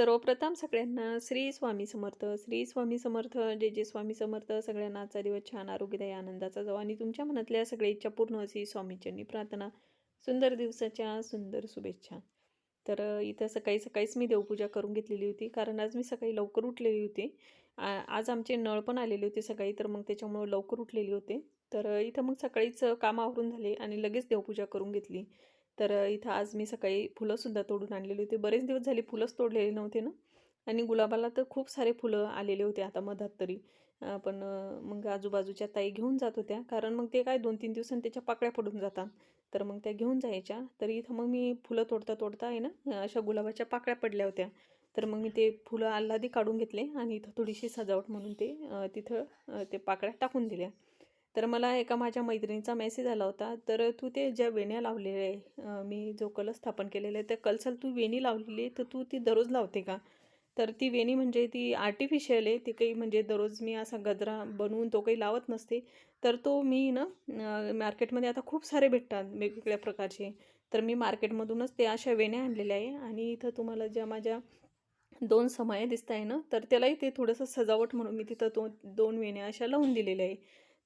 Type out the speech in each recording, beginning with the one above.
सर्वप्रथम सगळ्यांना श्री स्वामी समर्थ. श्री स्वामी समर्थ जे जे स्वामी समर्थ. सगळ्यांना आजचा दिवस छान आरोग्यदायी आनंदाचा जावा. आणि तुमच्या मनातल्या सगळ्या इच्छा पूर्ण अशी स्वामीच्यांनी प्रार्थना. सुंदर दिवसाच्या सुंदर शुभेच्छा. तर इथं सकाळी सकाळीच मी देवपूजा करून घेतलेली होती. कारण आज मी सकाळी लवकर उठलेली होती. आ- आज आमचे नळ पण आलेले होते सकाळी. तर मग त्याच्यामुळं लवकर उठलेली होते. तर इथं मग सकाळीच काम आवरून झाले आणि लगेच देवपूजा करून घेतली. तर इथं आज मी सकाळी फुलंसुद्धा तोडून आणलेली होती. बरेच दिवस झाले फुलंच तोडलेले नव्हते ना. आणि गुलाबाला तर खूप सारे फुलं आलेले होते आता मधात तरी. पण मग आजूबाजूच्या ताई घेऊन जात होत्या. कारण मग ते काय दोन तीन दिवसांनी त्याच्या पाकळ्या पडून जातात. तर मग त्या घेऊन जायच्या. तर इथं मग मी फुलं तोडता तोडता आहे ना अशा गुलाबाच्या पाकळ्या पडल्या होत्या. तर मग मी ते फुलं आल्हादी काढून घेतले आणि इथं थोडीशी सजावट म्हणून ते तिथं ते पाकळ्या टाकून दिल्या. तर मला एका माझ्या मैत्रिणीचा मेसेज आला होता. तर तू ते ज्या वेण्या लावलेल्या आहे मी जो कलश स्थापन केलेला आहे त्या कलसाल तू वेणी लावलेली आहे तर तू ती दररोज लावते का? तर ती वेणी म्हणजे ती आर्टिफिशियल आहे ती काही म्हणजे दररोज मी असा गजरा बनवून तो काही लावत नसते. तर तो मी ना मार्केटमध्ये आता खूप सारे भेटतात वेगवेगळ्या प्रकारचे. तर मी मार्केटमधूनच ते अशा वेण्या आणलेल्या आहे आणि इथं तुम्हाला ज्या माझ्या दोन समाया दिसत आहे ना तर त्यालाही ते थोडंसं सजावट म्हणून मी तिथं तो दोन वेण्या अशा लावून दिलेल्या आहे.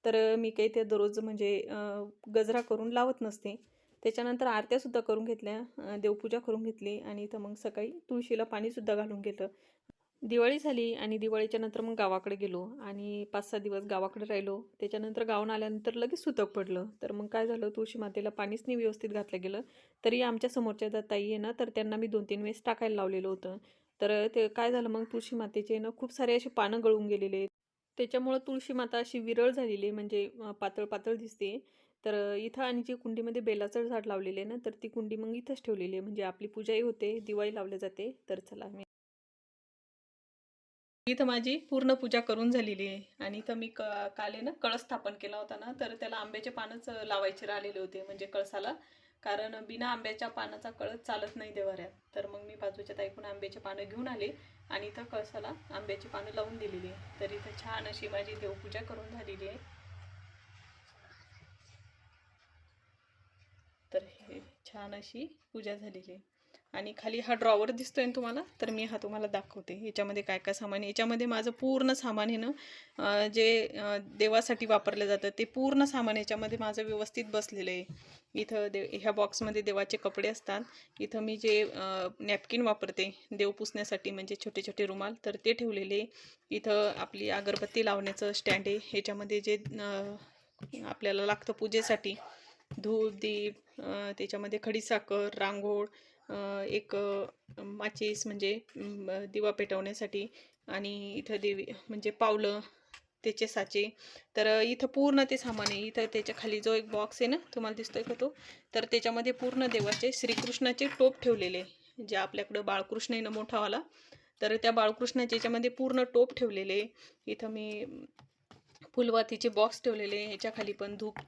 तर मी काही त्या दररोज म्हणजे गजरा करून लावत नसते. त्याच्यानंतर आरत्यासुद्धा करून घेतल्या देवपूजा करून घेतली आणि इथं मग सकाळी तुळशीला पाणीसुद्धा घालून घेतलं. दिवाळी झाली आणि दिवाळीच्या नंतर मग गावाकडे गेलो आणि पाच सहा दिवस गावाकडे राहिलो. त्याच्यानंतर गावाहून आल्यानंतर लगेच सुतक पडलं. तर मग काय झालं तुळशी मातेला पाणीच नाही व्यवस्थित घातलं गेलं. तरी आमच्या समोरच्या ज्या ताई आहे ना तर त्यांना मी दोन तीन वेळेस टाकायला लावलेलं होतं. तर ते काय झालं मग तुळशी मातेचे ना खूप सारे असे पानं गळून गेलेले आहेत. त्याच्यामुळं तुळशी माता अशी विरळ झालेली आहे म्हणजे पातळ पातळ दिसते. तर इथं आणि जी कुंडीमध्ये बेलाचं झाड लावलेले आहे ना तर ती कुंडी मग इथंच ठेवलेली आहे. म्हणजे आपली पूजाही होते दिवाळी लावली जाते. तर चला मी इथं माझी पूर्ण पूजा करून झालेली आहे. आणि इथं मी क काल आहे ना कळस स्थापन केला होता ना तर त्याला आंब्याचे पानच लावायचे राहिलेले होते. म्हणजे कळसाला. कारण बिना आंब्याच्या पानाचा कळस चालत नाही देवाऱ्यात. तर मग मी बाजूच्या ताईकडून आंब्याचे पानं घेऊन आले आणि इथं कळसाला आंब्याची पानं लावून दिलेली आहे. तर इथं छान अशी माझी देवपूजा करून झालेली आहे. तर हे छान अशी पूजा झालेली आहे. आणि खाली हा ड्रॉवर दिसतोय ना तुम्हाला तर मी हा तुम्हाला दाखवते. याच्यामध्ये काय काय सामान आहे? याच्यामध्ये माझं पूर्ण सामान आहे ना जे देवासाठी वापरलं जातं ते पूर्ण सामान याच्यामध्ये माझं व्यवस्थित बसलेलं आहे. इथं दे ह्या बॉक्समध्ये देवाचे कपडे असतात. इथं मी जे नॅपकिन वापरते देव पुसण्यासाठी म्हणजे छोटे छोटे रुमाल तर ते ठेवलेले इथं आपली अगरबत्ती लावण्याचं स्टँड आहे. ह्याच्यामध्ये जे आपल्याला लागतं पूजेसाठी धूप दीप त्याच्यामध्ये खडीसाखर रांगोळ एक माचीस म्हणजे दिवा पेटवण्यासाठी आणि इथं देवी म्हणजे पावलं त्याचे साचे. तर इथं पूर्ण ते सामान आहे. इथं त्याच्याखाली जो एक बॉक्स आहे ना तुम्हाला दिसतोय का तो? तर त्याच्यामध्ये पूर्ण देवाचे श्रीकृष्णाचे टोप ठेवलेले जे आपल्याकडं बाळकृष्ण आहे ना मोठावाला. तर त्या बाळकृष्णाच्या याच्यामध्ये पूर्ण टोप ठेवलेले इथं मी फुलवातीचे बॉक्स ठेवलेले ह्याच्याखाली ह्याच्या खाली पण धूप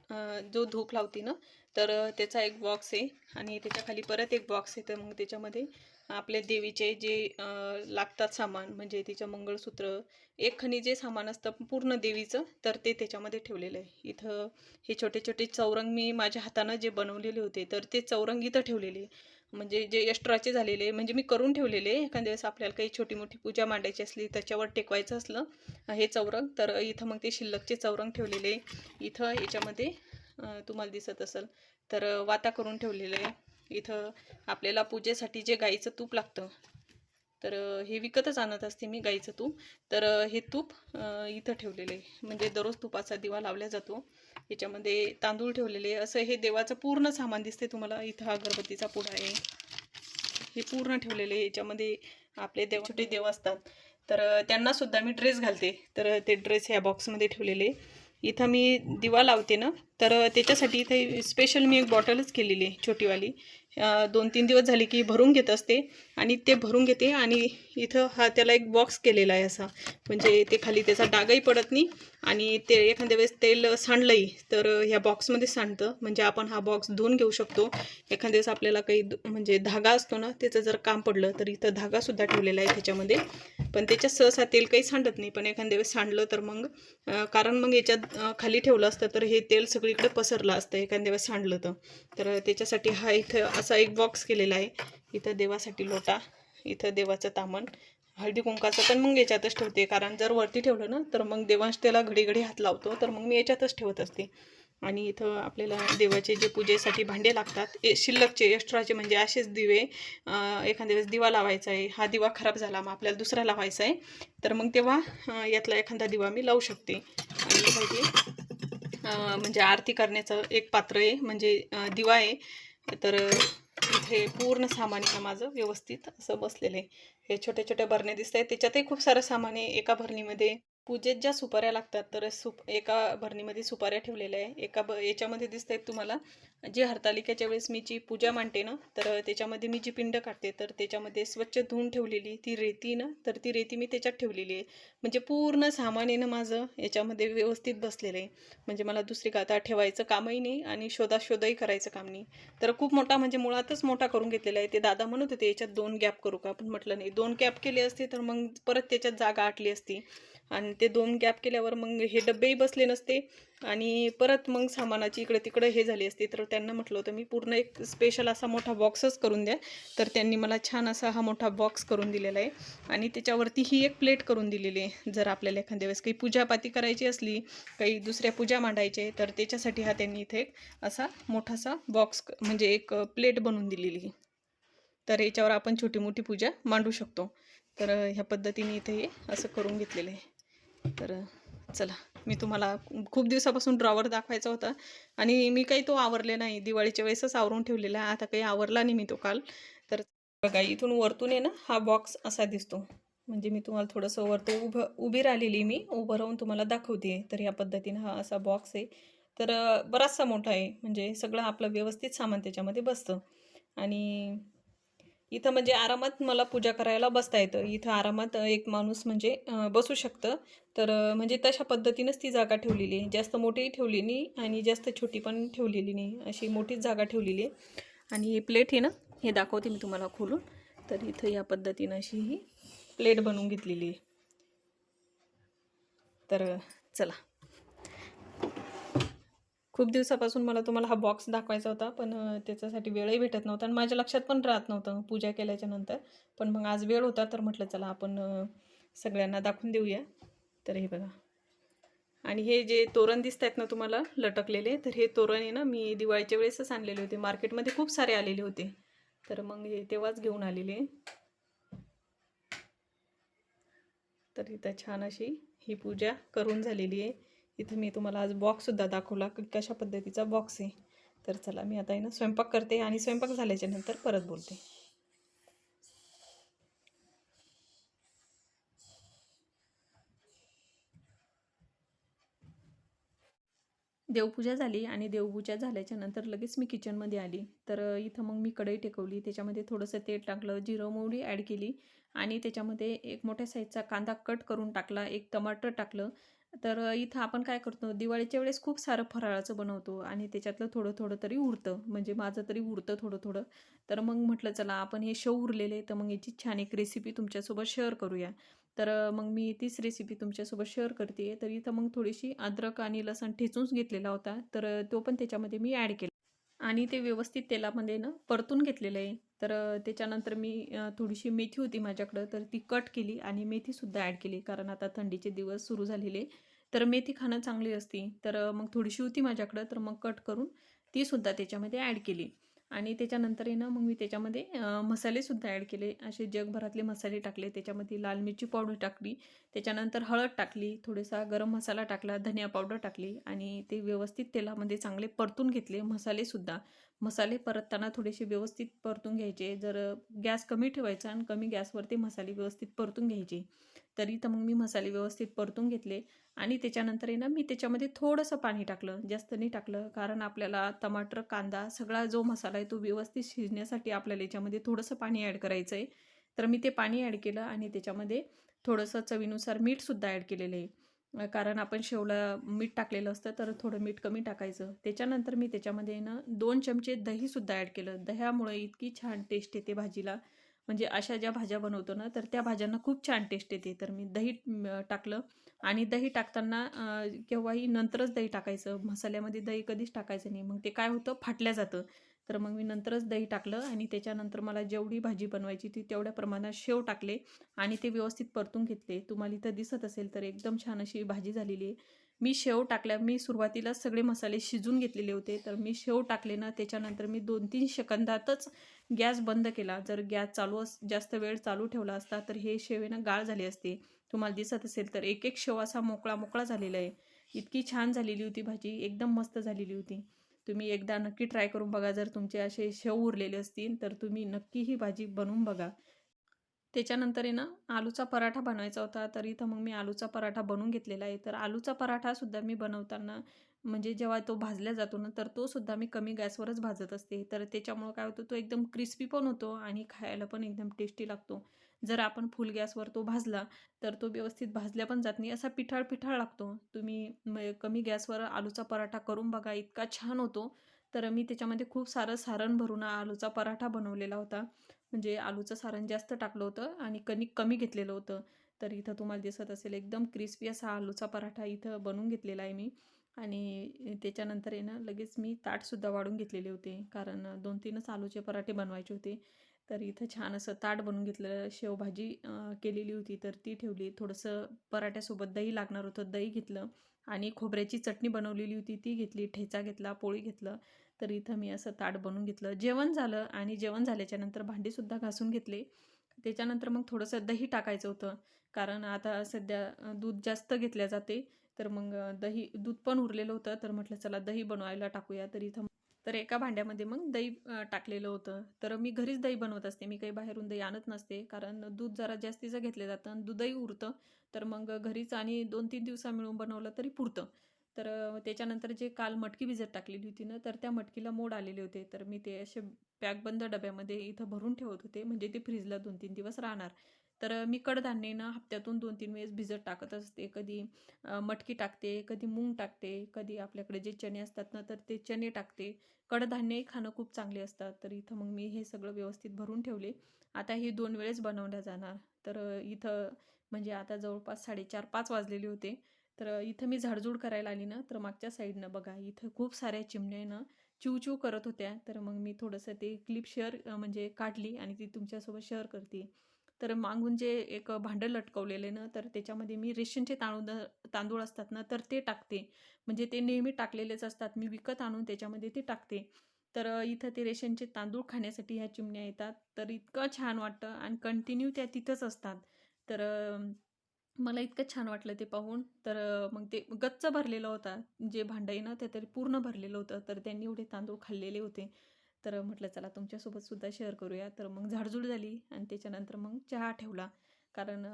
जो धूप लावते ना तर त्याचा एक बॉक्स आहे. आणि त्याच्याखाली परत एक बॉक्स आहे. तर मग त्याच्यामध्ये आपल्या देवीचे जे लागतात सामान म्हणजे तिचं मंगळसूत्र एक खणी जे सामान असतं पूर्ण देवीचं तर ते त्याच्यामध्ये ठेवलेलं आहे. इथं हे छोटे छोटे चौरंग मी माझ्या हातानं जे बनवलेले होते तर ते चौरंग इथं ठेवलेले म्हणजे जे एक्स्ट्राचे झालेले म्हणजे मी करून ठेवलेले. एखाद्या वेळेस आपल्याला काही छोटी मोठी पूजा मांडायची असली त्याच्यावर टेकवायचं असलं हे चौरंग तर इथं मग ते शिल्लकचे चौरंग ठेवलेले. इथं याच्यामध्ये तुम्हाला दिसत असेल तर वाता करून ठेवलेलं. आहे इथं आपल्याला पूजेसाठी जे गाईचं तूप लागतं तर हे विकतच आणत असते मी गाईचं तूप. तर हे तूप इथं ठेवलेलं. आहे म्हणजे दररोज तुपाचा दिवा लावला जातो. याच्यामध्ये तांदूळ ठेवलेले असं हे देवाचं पूर्ण सामान दिसते तुम्हाला. इथं हा अगरबत्तीचा पुडा आहे. हे पूर्ण ठेवलेले याच्यामध्ये आपले देव छोटे देव असतात. तर त्यांनासुद्धा त्यांना सुद्धा मी ड्रेस घालते. तर ते ड्रेस ह्या बॉक्समध्ये ठेवलेले इथं मी दिवा लावते ना तर त्याच्यासाठी इथे स्पेशल मी एक बॉटलच केलेली आहे छोटीवाली. दोन तीन दिवस झाले की भरून घेत असते आणि ते भरून घेते आणि इथं हा त्याला एक बॉक्स केलेला आहे असा. म्हणजे ते खाली त्याचा डागही पडत नाही आणि ते एखाद्या वेळेस तेल सांडलंही तर ह्या बॉक्समध्ये सांडतं. म्हणजे आपण हा बॉक्स धुवून घेऊ शकतो. एखाद्या वेळेस आपल्याला काही म्हणजे धागा असतो ना त्याचं जर काम पडलं तर इथं धागासुद्धा ठेवलेला आहे त्याच्यामध्ये. पण त्याच्यात सहसा तेल काही सांडत नाही. पण एखाद्या वेळेस सांडलं तर मग कारण मग याच्यात खाली ठेवलं असतं तर हे तेल सगळं सगळीकडे पसरलं असतं एखाद्या दिवस सांडलं तर तर त्याच्यासाठी हा इथं असा एक बॉक्स केलेला आहे. इथं देवासाठी लोटा इथं देवाचं तामण हळदी कुंकाचं पण मग याच्यातच ठेवते. कारण जर वरती ठेवलं ना तर मग देवांश त्याला घडी घडी हात लावतो. तर मग मी याच्यातच ठेवत असते. आणि इथं आपल्याला देवाचे जे पूजेसाठी भांडे लागतात ए शिल्लकचे एक्स्ट्राचे म्हणजे असेच दिवे एखाद्या वेळेस दिवा लावायचा आहे. हा दिवा खराब झाला मग आपल्याला दुसरा लावायचा आहे. तर मग तेव्हा यातला एखादा दिवा मी लावू शकते. आणि म्हणजे आरती करण्याचं एक पात्र आहे म्हणजे दिवा आहे. तर इथे पूर्ण सामान आहे माझं व्यवस्थित असं बसलेलं आहे. हे छोट्या छोट्या भरण्या दिसत आहेत त्याच्यातही खूप सारं सामान आहे एका भरणीमध्ये पूजेत ज्या सुपाऱ्या लागतात तर सुप एका भरणीमध्ये सुपाऱ्या ठेवलेल्या आहे. एका ब याच्यामध्ये दिसत आहेत तुम्हाला जी हरतालिकेच्या वेळेस मी जी पूजा मांडते ना तर त्याच्यामध्ये मी जी पिंड काढते तर त्याच्यामध्ये स्वच्छ धुवून ठेवलेली ती रेती ना तर ती रेती मी त्याच्यात ठेवलेली आहे. म्हणजे पूर्ण सामान आहे ना माझं याच्यामध्ये व्यवस्थित बसलेलं आहे. म्हणजे मला दुसरी गाता ठेवायचं कामही नाही आणि शोधाशोधही करायचं काम नाही. तर खूप मोठा म्हणजे मुळातच मोठा करून घेतलेला आहे. ते दादा म्हणत होते याच्यात दोन गॅप करू का? आपण म्हटलं नाही. दोन गॅप केले असते तर मग परत त्याच्यात जागा आटली असती. आणि ते दोन गॅप केल्यावर मग हे डब्बेही बसले नसते. आणि परत मग सामानाची इकडे तिकडे हे झाली असते. तर त्यांना म्हटलं होतं मी पूर्ण एक स्पेशल असा मोठा बॉक्सच करून द्या. तर त्यांनी मला छान असा हा मोठा बॉक्स करून दिलेला आहे. आणि त्याच्यावरती ही एक प्लेट करून दिलेली आहे. जर आपल्याला एखाद्या वेळेस काही पूजापाती करायची असली काही दुसऱ्या पूजा मांडायचे तर त्याच्यासाठी हा त्यांनी इथे एक असा मोठासा बॉक्स म्हणजे एक प्लेट बनवून दिलेली तर याच्यावर आपण छोटी मोठी पूजा मांडू शकतो. तर ह्या पद्धतीने इथे हे असं करून घेतलेलं आहे. तर चला. मी तुम्हाला खूप दिवसापासून ड्रॉवर दाखवायचा होता आणि मी काही तो आवरले नाही. दिवाळीच्या वेळेसच आवरून ठेवलेला आहे. आता काही आवरला नाही मी तो काल. तर बघा इथून वरतून आहे ना हा बॉक्स असा दिसतो. म्हणजे मी तुम्हाला थोडंसं वरतो उभं उभी राहिलेली मी. उभं राहून तुम्हाला दाखवते. तर ह्या पद्धतीनं हा असा बॉक्स आहे. तर बराचसा मोठा आहे. म्हणजे सगळं आपलं व्यवस्थित सामान त्याच्यामध्ये बसतं. आणि इथं म्हणजे आरामात मला पूजा करायला बसता येतं. इथं आरामात एक माणूस म्हणजे बसू शकतं. तर म्हणजे तशा पद्धतीनंच ती जागा ठेवलेली आहे. जास्त मोठीही ठेवली नाही आणि जास्त छोटी पण ठेवलेली नाही. अशी मोठीच जागा ठेवलेली आहे. आणि ही प्लेट आहे ना हे दाखवते मी तुम्हाला खोलून. तर इथं या पद्धतीनं अशी ही प्लेट बनवून घेतलेली आहे. तर चला. खूप दिवसापासून मला तुम्हाला हा बॉक्स दाखवायचा होता पण त्याच्यासाठी वेळही भेटत नव्हता आणि माझ्या लक्षात पण राहत नव्हतं पूजा केल्याच्यानंतर. पण मग आज वेळ होता तर म्हटलं चला आपण सगळ्यांना दाखवून देऊया. तर हे बघा. आणि हे जे तोरण दिसत आहेत ना तुम्हाला लटकलेले तर हे तोरण आहे ना मी दिवाळीच्या वेळेसच आणलेले होते. मार्केटमध्ये खूप सारे आलेले होते. तर मग हे तेव्हाच घेऊन आलेले. तर इथं छान अशी ही पूजा करून झालेली आहे. इथं मी तुम्हाला आज बॉक्ससुद्धा दाखवला की कशा पद्धतीचा बॉक्स आहे. तर चला मी आता आहे ना स्वयंपाक करते आणि स्वयंपाक झाल्याच्यानंतर परत बोलते. देवपूजा झाली आणि देवपूजा झाल्याच्यानंतर लगेच मी किचनमध्ये आली. तर इथं मग मी कढई टेकवली त्याच्यामध्ये थोडंसं तेल टाकलं जिरं मोहरी ॲड केली आणि त्याच्यामध्ये एक मोठ्या साईजचा कांदा कट करून टाकला एक टमाटर टाकलं तर इथं आपण काय करतो दिवाळीच्या वेळेस खूप सारं फराळाचं बनवतो आणि त्याच्यातलं थोडं थोडं तरी उरतं. म्हणजे माझं तरी उरतं थोडं थोडं. तर मग म्हटलं चला आपण हे शो उरलेले तर मग याची छान एक रेसिपी तुमच्यासोबत शेअर करूया. तर मग मी तीच रेसिपी तुमच्यासोबत शेअर करते. तर इथं मग थोडीशी अद्रक आणि लसण ठेचूनच घेतलेला होता. तर तो पण त्याच्यामध्ये मी ॲड केला. आणि ते व्यवस्थित तेलामध्ये ना परतून घेतलेलं आहे. तर त्याच्यानंतर मी थोडीशी मेथी होती माझ्याकडं. तर ती कट केली आणि मेथीसुद्धा ॲड केली. कारण आता थंडीचे दिवस सुरू झालेले. तर मेथी खाणं चांगली असती. तर मग थोडीशी होती माझ्याकडं तर मग कट करून तीसुद्धा त्याच्यामध्ये ॲड केली. आणि त्याच्यानंतर आहे ना मग मी त्याच्यामध्ये मसालेसुद्धा ॲड केले. असे जगभरातले मसाले टाकले. त्याच्यामध्ये लाल मिरची पावडर टाकली. त्याच्यानंतर हळद टाकली. थोडासा गरम मसाला टाकला. धनिया पावडर टाकली. आणि ते व्यवस्थित तेलामध्ये चांगले परतून घेतले मसालेसुद्धा मसाले परतताना थोडेसे व्यवस्थित परतून घ्यायचे. जर गॅस कमी ठेवायचा आणि कमी गॅसवरती मसाले व्यवस्थित परतून घ्यायचे तरी तर मग मी मसाले व्यवस्थित परतून घेतले आणि त्याच्यानंतर आहे ना मी त्याच्यामध्ये थोडंसं पाणी टाकलं. जास्त नाही टाकलं कारण आपल्याला टमाटर कांदा सगळा जो मसाला आहे तो व्यवस्थित शिजण्यासाठी आपल्याला याच्यामध्ये थोडंसं पाणी ॲड करायचं आहे तर मी ते पाणी ॲड केलं आणि त्याच्यामध्ये थोडंसं चवीनुसार मीठसुद्धा ॲड केलेलं आहे. कारण आपण शेवला मीठ टाकलेलं असतं तर थोडं मीठ कमी टाकायचं. त्याच्यानंतर मी त्याच्यामध्ये ना दोन चमचे दहीसुद्धा ॲड केलं. दह्यामुळे इतकी छान टेस्ट येते भाजीला. म्हणजे अशा ज्या भाज्या बनवतो ना तर त्या भाज्यांना खूप छान टेस्ट येते. तर मी दही टाकलं. आणि दही टाकताना केव्हाही नंतरच दही टाकायचं. मसाल्यामध्ये दही कधीच टाकायचं नाही. मग ते काय होतं? फाटल्या जातं. तर मग मी नंतरच दही टाकलं आणि त्याच्यानंतर मला जेवढी भाजी बनवायची ती तेवढ्या प्रमाणात शेव टाकले आणि ते व्यवस्थित परतून घेतले. तुम्हाला इथं दिसत असेल तर एकदम छान अशी भाजी झालेली आहे. मी शेव टाकल्या मी सुरुवातीला सगळे मसाले शिजून घेतलेले होते तर मी शेव टाकले ना त्याच्यानंतर मी दोन तीन सेकंदातच गॅस बंद केला. जर गॅस चालू अस जास्त वेळ चालू ठेवला असता तर हे शेवेनं गाळ झाले असते. तुम्हाला दिसत असेल तर एक एक शेव असा मोकळा मोकळा झालेला आहे. इतकी छान झालेली होती भाजी एकदम मस्त झालेली होती. तुम्ही एकदा नक्की ट्राय करून बघा. जर तुमचे असे शेव उरलेले असतील तर तुम्ही नक्की ही भाजी बनवून बघा. त्याच्यानंतर आहे ना आलूचा पराठा बनवायचा होता तर इथं मग मी आलूचा पराठा बनवून घेतलेला आहे. तर आलूचा पराठासुद्धा मी बनवताना म्हणजे जेव्हा तो भाजला जातो ना तर तो सुद्धा मी कमी गॅसवरच भाजत असते. तर त्याच्यामुळं काय होतं तो एकदम क्रिस्पी पण होतो आणि खायला पण एकदम टेस्टी लागतो. जर आपण फुल गॅसवर तो भाजला तर तो व्यवस्थित भाजल्या पण जात नाही. असा पिठाळ पिठाळ लागतो. तुम्ही म कमी गॅसवर आलूचा पराठा करून बघा इतका छान होतो. तर मी त्याच्यामध्ये खूप सारं सारण भरून आलूचा पराठा बनवलेला होता. म्हणजे आलूचं सारण जास्त टाकलं होतं आणि कणिक कमी घेतलेलं होतं. तर इथं तुम्हाला दिसत असेल एकदम क्रिस्पी असा आलूचा पराठा इथं बनवून घेतलेला आहे मी. आणि त्याच्यानंतर आहे ना लगेच मी ताटसुद्धा वाढून घेतलेले होते. कारण दोन तीनच आलूचे पराठे बनवायचे होते. तर इथं छान असं ताट बनवून घेतलं शेवभाजी केलेली होती. तर ती ठेवली. थोडंसं पराठ्यासोबत दही लागणार होतं दही घेतलं. आणि खोबऱ्याची चटणी बनवलेली होती ती घेतली. ठेचा घेतला पोळी घेतलं. तर इथं मी असं ताट बनवून घेतलं. जेवण झालं आणि जेवण झाल्याच्यानंतर भांडीसुद्धा घासून घेतले. त्याच्यानंतर मग थोडंसं दही टाकायचं होतं. कारण आता सध्या दूध जास्त घेतल्या जाते. तर मग दही दूध पण उरलेलं होतं. तर म्हटलं चला दही बनवायला टाकूया. तर इथं तर एका भांड्यामध्ये मग दही टाकलेलं होतं. तर मी घरीच दही बनवत असते. मी काही बाहेरून दही आणत नसते. कारण दूध जरा जास्तीचं घेतलं जातं आणि दूधही उरतं तर मग घरीच आणि दोन तीन दिवसा मिळून बनवलं तरी पुरतं. तर त्याच्यानंतर जे काल मटकी भिजत टाकलेली होती ना तर त्या मटकीला मोड आलेले होते. तर मी ते असे पॅकबंद डब्यामध्ये इथं भरून ठेवत होते. म्हणजे ते फ्रीजला दोन तीन दिवस राहणार. तर मी कडधान्येनं हप्त्यातून दोन तीन वेळेस भिजत टाकत असते. कधी मटकी टाकते कधी मूग टाकते कधी आपल्याकडे जे चणे असतात ना तर ते चणे टाकते. कडधान्यही खाणं खूप चांगले असतात. तर इथं मग मी हे सगळं व्यवस्थित भरून ठेवले. आता हे दोन वेळेस बनवल्या जाणार. तर इथं म्हणजे आता जवळपास साडेचार पाच वाजलेले होते. तर इथं मी झाडझूड करायला आली ना तर मागच्या साईडनं बघा इथं खूप साऱ्या चिमण्यानं चिव चिव करत होत्या. तर मग मी थोडंसं ते क्लिप शेअर म्हणजे काढली आणि ती तुमच्यासोबत शेअर करते. तर मागून जे एक भांडं लटकवलेलं ना तर त्याच्यामध्ये मी रेशनचे तांदूळ तांदूळ असतात ना तर ते टाकते. म्हणजे ते नेहमी टाकलेलेच असतात. मी विकत आणून त्याच्यामध्ये ते टाकते. तर इथं ते रेशनचे तांदूळ खाण्यासाठी ह्या चिमण्या येतात. तर इतकं छान वाटतं आणि कंटिन्यू त्या तिथंच असतात. तर मला इतकं छान वाटलं ते पाहून. तर मग ते गच्च भरलेलं होता. जे भांडं आहे ना ते तरी पूर्ण भरलेलं होतं. तर त्यांनी एवढे तांदूळ खाल्लेले होते. तर म्हटलं चला तुमच्यासोबत सुद्धा शेअर करूया. तर मग झाडझूड झाली आणि त्याच्यानंतर मग चहा ठेवला. कारण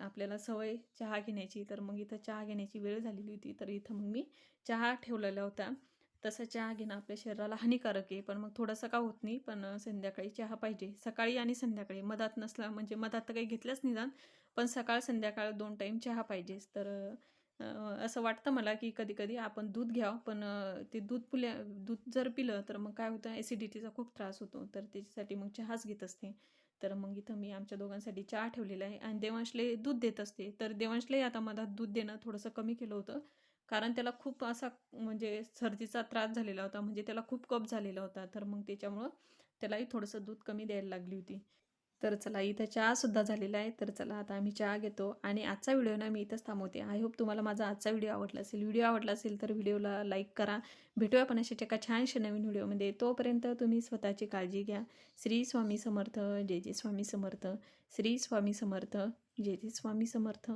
आपल्याला सवय चहा घेण्याची तर मग इथं चहा घेण्याची वेळ झालेली होती. तर इथं मग मी चहा ठेवलेला होता. तसं चहा घेणं आपल्या शरीराला हानिकारक आहे. पण मग थोडंसं का होत नाही? पण संध्याकाळी चहा पाहिजे. सकाळी आणि संध्याकाळी. मधात नसला म्हणजे मधात तर काही घेतलंच निदान पण सकाळ संध्याकाळ दोन टाईम चहा पाहिजेच. तर असं वाटतं मला की कधी कधी आपण दूध घ्यावं पण ते दूध पुल्या दूध जर पिलं तर मग काय होतं ॲसिडिटीचा खूप त्रास होतो. तर त्याच्यासाठी मग चहाच घेत असते. तर मग इथं मी आमच्या दोघांसाठी चहा ठेवलेला आहे आणि देवांशले दूध देत असते. तर देवांशलाही आता मला दूध देणं थोडंसं कमी केलं होतं. कारण त्याला खूप असा म्हणजे सर्दीचा त्रास झालेला होता. म्हणजे त्याला खूप कप झालेला होता. तर मग त्याच्यामुळं त्यालाही थोडंसं दूध कमी द्यायला लागली होती. तर चला इथं चहासुद्धा झालेला आहे. तर चला आता आम्ही चहा घेतो आणि आजचा व्हिडिओ ना मी इथंच थांबवते. आय होप तुम्हाला माझा आजचा व्हिडिओ आवडला असेल. व्हिडिओ आवडला असेल तर व्हिडिओला लाईक करा. भेटूया पण अशा एका छानशा नवीन व्हिडिओमध्ये तोपर्यंत तुम्ही स्वतःची काळजी घ्या. श्री स्वामी समर्थ जय जय स्वामी समर्थ. श्री स्वामी समर्थ जय जय स्वामी समर्थ.